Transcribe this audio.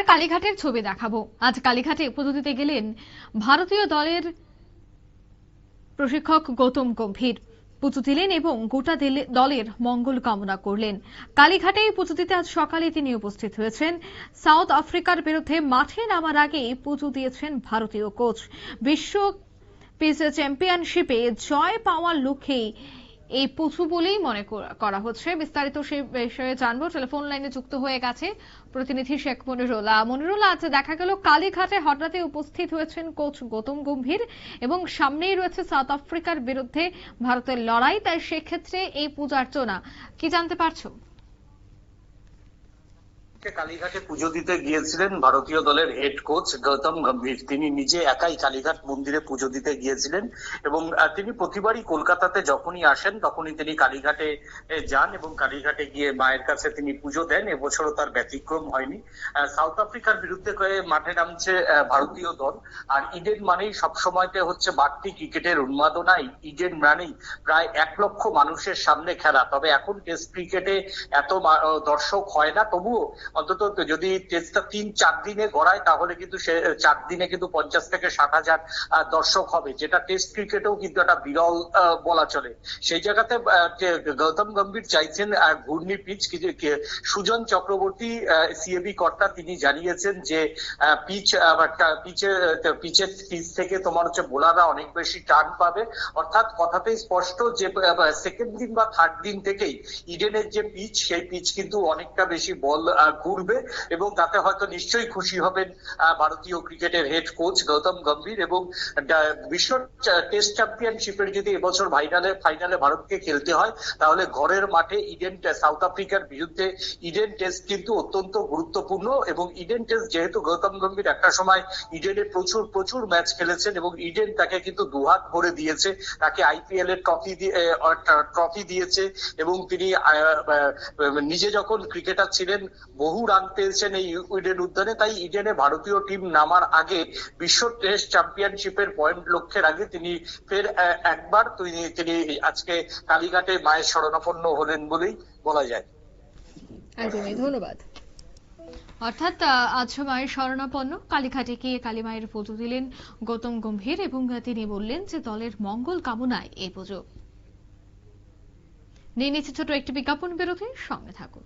এবার কালীঘাটের ছবি দেখাবো। আজ কালীঘাটে দিতে গেলেন ভারতীয় দলের প্রশিক্ষক গৌতম গম্ভীর। পুজো দিলেন এবং গোটা দলের মঙ্গল কামনা করলেন। কালীঘাটেই পুজো দিতে আজ সকালে তিনি উপস্থিত হয়েছেন। সাউথ আফ্রিকার বিরুদ্ধে মাঠে নামার আগে পুজো দিয়েছেন ভারতীয় কোচ। বিশ্ব পিস চ্যাম্পিয়নশিপে জয় পাওয়ার লক্ষ্যেই এই পশু বলেই মনে করা- হচ্ছে। বিস্তারিত সে বিষয়ে জানব। টেলিফোন লাইনে যুক্ত হয়ে গেছে প্রতিনিধি শেখ মনিরুল্লাহ মনিরুল্লাহ আজ দেখা গেল কালীঘাটে হঠাৎই উপস্থিত হয়েছেন কোচ গৌতম গম্ভীর এবং সামনেই রয়েছে সাউথ আফ্রিকার বিরুদ্ধে ভারতের লড়াই। তাই সেক্ষেত্রে এই পূজার্চনা কি জানতে পারছ? কালীঘাটে পুজো দিতে গিয়েছিলেন ভারতীয় দলের হেড কোচ গৌতম গম্ভীর। তিনি নিজে একাই কালীঘাট মন্দিরে পুজো দিতে গিয়েছিলেন এবং তিনি প্রতিবারই কলকাতাতে যখনই আসেন তখনই তিনি কালীঘাটে যান এবং কালীঘাটে গিয়ে মায়ের কাছে তিনি পুজো দেন। এবছরও তার ব্যতিক্রম হয়নি। সাউথ আফ্রিকার বিরুদ্ধে মাঠে নামছে ভারতীয় দল। আর ইডেন মানেই সবসময়তে হচ্ছে বাড়তি ক্রিকেটের উন্মাদনায় ইডেন মানেই প্রায় এক লক্ষ মানুষের সামনে খেলা। তবে এখন টেস্ট ক্রিকেটে এত দর্শক হয় না। তবুও অন্তত যদি টেস্টটা তিন, চার দিনে গড়ায়, তাহলে কিন্তু সে, চার দিনে কিন্তু পঞ্চাশ থেকে ষাট হাজার দর্শক হবে। যেটা টেস্ট ক্রিকেটেও কিন্তু একটা বিরল বলা চলে। সেই জায়গাতে গৌতম গম্ভীর চাইছেন ঘূর্ণি পিচ সুজন চক্রবর্তী সিএবি কর্তা তিনি জানিয়েছেন যে পিচ পিচে পিচের পিচ থেকে তোমার হচ্ছে বোলাররা অনেক বেশি টান পাবে। অর্থাৎ কথাতেই স্পষ্ট যে সেকেন্ড দিন বা থার্ড দিন থেকেই ইডেনের যে পিচ সেই পিচ কিন্তু অনেকটা বেশি বল ঘুরবে এবং তাতে হয়তো নিশ্চয়ই খুশি হবেন ভারতীয় ক্রিকেটের হেড কোচ গৌতম গম্ভীর এবং বিশ্ব টেস্ট চ্যাম্পিয়নশিপের যদি এবছর ফাইনালে ফাইনালে ভারতকে খেলতে হয়, তাহলে ঘরের মাঠে ইডেন সাউথ আফ্রিকার বিরুদ্ধে ইডেন টেস্ট কিন্তু অত্যন্ত গুরুত্বপূর্ণ এবং ইডেন টেস্ট যেহেতু গৌতম গম্ভীর একটা সময় ইডেনে প্রচুর প্রচুর ম্যাচ খেলেছেন এবং ইডেন তাকে কিন্তু দুহাত ভরে দিয়েছে, তাকে আইপিএল এর ট্রফি ট্রফি দিয়েছে এবং তিনি নিজে যখন ক্রিকেটার ছিলেন বহু রান পেয়েছেন এই ইডেন উদ্যানে। তাই ইডেনে ভারতীয় টিম নামার আগে বিশ্ব টেস্ট চ্যাম্পিয়নশিপের পয়েন্ট লক্ষ্যের আগে তিনি ফের একবার তিনি তিনি আজকে কালীঘাটে মায়ের শরণাপন্ন হলেন বলেই বলা যায়। একদমই ধন্যবাদ। অর্থাৎ আজ মায়ের শরণাপন্ন। কালীঘাটে গিয়ে কালী মায়ের পুজো দিলেন গৌতম গম্ভীর এবং তিনি বললেন যে, দলের মঙ্গল কামনায় এই পুজো। নিয়ে নিচ্ছে ছোট একটি বিজ্ঞাপন বিরতি সঙ্গে থাকুন।